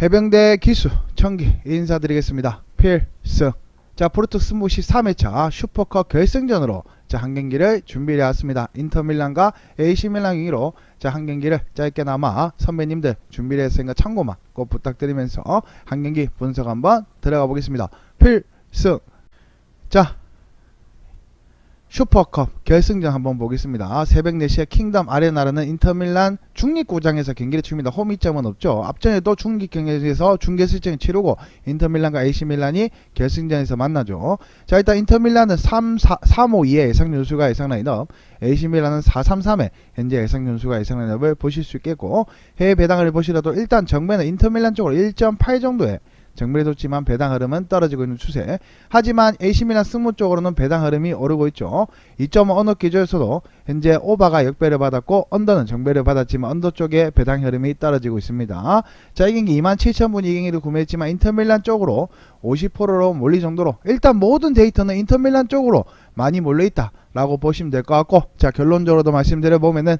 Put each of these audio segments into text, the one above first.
해병대 기수 청기 인사드리겠습니다. 필승. 자 프로토 스무시 3회차 슈퍼컵 결승전으로 자한 경기를 준비해 왔습니다. 인터밀란과 AC 밀란 경기로 자한 경기를 짧게나마 선배님들 준비를 했으니까 참고만 꼭 부탁드리면서 한 경기 분석 한번 들어가 보겠습니다. 필승. 자 슈퍼컵 결승전 한번 보겠습니다. 새벽 4시에 킹덤 아레나라는 인터밀란 중립구장에서 경기를 치릅니다. 홈 이점은 없죠. 앞전에도 중립 경기에서 중계 실전을 치르고 인터밀란과 AC밀란이 결승전에서 만나죠. 자 일단 인터밀란은 3, 4, 3-5-2의 예상 연수가 예상 라인업 AC밀란은 4-3-3의 현재 예상 연수가 예상 라인업을 보실 수 있겠고 해외 배당을 보시라도 일단 정배는 인터밀란 쪽으로 1.8 정도의 정밀해 뒀지만 배당 흐름은 떨어지고 있는 추세. 하지만 AC밀란 승무 쪽으로는 배당 흐름이 오르고 있죠. 2.5 언어 기조에서도 현재 오바가 역배를 받았고 언더는 정배를 받았지만 언더 쪽에 배당 흐름이 떨어지고 있습니다. 자, 이 경기 27,000분 이 경기를 구매했지만 인터밀란 쪽으로 50%로 몰리 정도로 일단 모든 데이터는 인터밀란 쪽으로 많이 몰려 있다 라고 보시면 될 것 같고 자, 결론적으로도 말씀드려 보면은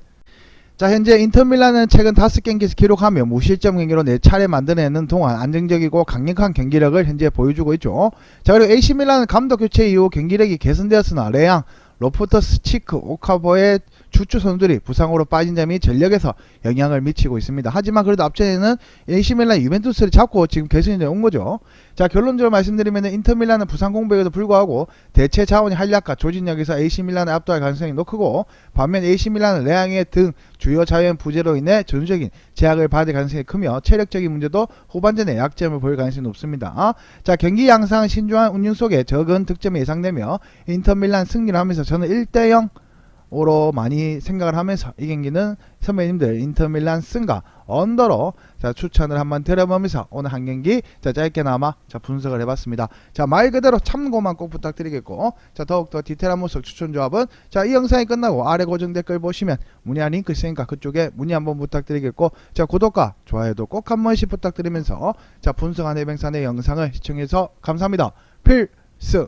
자 현재 인터밀란은 최근 5경기에서 기록하며 무실점 경기로 4차례 만들어내는 동안 안정적이고 강력한 경기력을 현재 보여주고 있죠. 자 그리고 AC밀란은 감독 교체 이후 경기력이 개선되었으나 레앙, 로프터스, 치크, 오카보의 주축 선수들이 부상으로 빠진 점이 전력에서 영향을 미치고 있습니다. 하지만 그래도 앞전에는 AC밀란 유벤투스를 잡고 지금 결승전에 온 거죠. 자 결론적으로 말씀드리면 인터밀란은 부상 공백에도 불구하고 대체 자원이 한약과 조직력에서 AC밀란을 압도할 가능성이 높고 반면 AC밀란은 레앙의 등 주요 자원 부재로 인해 전수적인 제약을 받을 가능성이 크며 체력적인 문제도 후반전에 약점을 보일 가능성이 높습니다. 자 경기 양상 신중한 운영 속에 적은 득점이 예상되며 인터밀란 승리를 하면서 저는 1대0 오로 많이 생각을 하면서 이 경기는 선배님들 인터밀란 승가 언더로 자 추천을 한번 드려보면서 오늘 한 경기 자 짧게나마 자 분석을 해봤습니다. 자 말 그대로 참고만 꼭 부탁드리겠고 자 더욱더 디테일한 모습 추천 조합은 자 이 영상이 끝나고 아래 고정 댓글 보시면 문의한 링크 있으니까 그쪽에 문의 한번 부탁드리겠고 자 구독과 좋아요도 꼭 한 번씩 부탁드리면서 자 분석한 해병산의 영상을 시청해서 감사합니다. 필승